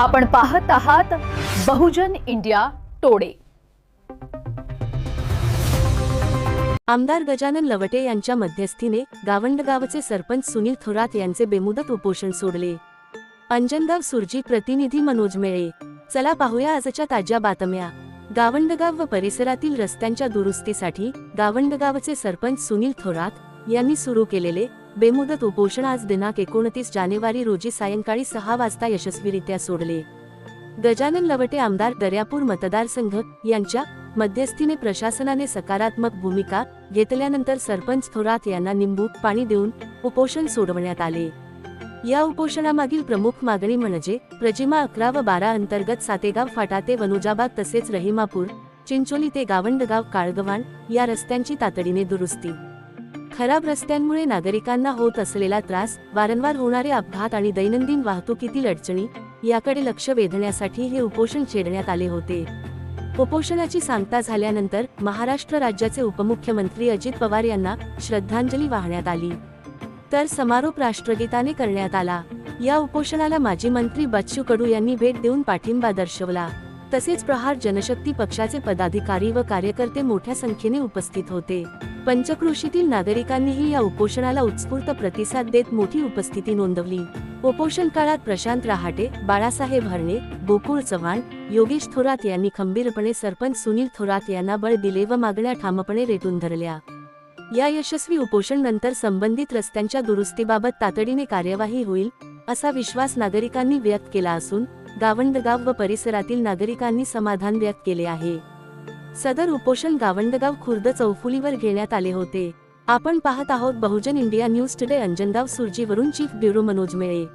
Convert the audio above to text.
आपण पाहत आहात बहुजन इंडिया टोडे. आमदार गजानन लवटे यांच्या मध्यस्थीने गावंडगावचे सरपंच सुनील थोरात यांचे बेमुदत उपोषण सोडले. अंजनगाव सुरजी प्रतिनिधी मनोज मेळे. चला पाहूया आजच्या ताज्या बातम्या. गावंडगाव व परिसरातील रस्त्यांच्या दुरुस्तीसाठी गावंडगावचे सरपंच सुनील थोरात यांनी सुरू केलेले बेमुदत उपोषण आज दिनांक एकोणतीस जानेवारी रोजी सायंकाळी सहा वाजता यशस्वीरित्या सोडले. गजानन लवटे आमदार दर्यापूर मतदारसंघ यांच्या मध्यस्थीने प्रशासनाने सकारात्मक भूमिका घेतल्यानंतर सरपंच थोरात यांना निंबू पाणी देऊन उपोषण सोडवण्यात आले. या उपोषणामागील प्रमुख मागणी म्हणजे प्रजिमा अकरा व बारा अंतर्गत सातेगाव फाटा ते वनुजाबाद तसेच रहिमापूर चिंचोली ते गावंडगाव काळगवाण या रस्त्यांची तातडीने दुरुस्ती. खराब रस्त्यांमुळे नागरिकांना होत असलेला त्रास वारंवार होणारे अपघात आणि दैनंदिन वाहतुकीतील अडचणी याकडे लक्ष वेधण्यासाठी हे उपोषण छेडण्यात आले होते. उपोषणाची सांगता झाल्यानंतर महाराष्ट्र राज्याचे उपमुख्यमंत्री अजित पवार यांना श्रद्धांजली वाहण्यात आली. तर समारोप राष्ट्रगीताने करण्यात आला. या उपोषणाला माजी मंत्री बच्चू कडू यांनी भेट देऊन पाठिंबा दर्शवला. तसेच प्रहार जनशक्ती पक्षाचे पदाधिकारी व कार्यकर्ते मोठ्या संख्येने उपस्थित होते. पंचकृषीतील नागरिकांनीही या उपोषणाला उत्स्फूर्त प्रतिसाद देत मोठी उपस्थिती नोंदवली. उपोषण काळात प्रशांत रहाटे बाळासाहेब हरणे गोकुळ चव्हाण योगेश थोरात यांनी खंबीरपणे सरपंच सुनील थोरात यांना बळ दिले व मागण्या ठामपणे रेटून धरल्या. या यशस्वी उपोषण नंतर संबंधित रस्त्यांच्या दुरुस्तीबाबत तातडीने कार्यवाही होईल असा विश्वास नागरिकांनी व्यक्त केला असून गावंडगाव व परिसरातील नागरिकांनी समाधान व्यक्त केले आहे. सदर उपोषण गावंडगाव खुर्द चौफुलीवर घेण्यात आले होते. आपण पाहत आहोत Bahujan India News Today Anjangaon सुरजीवरून chief bureau Manoj मेळे.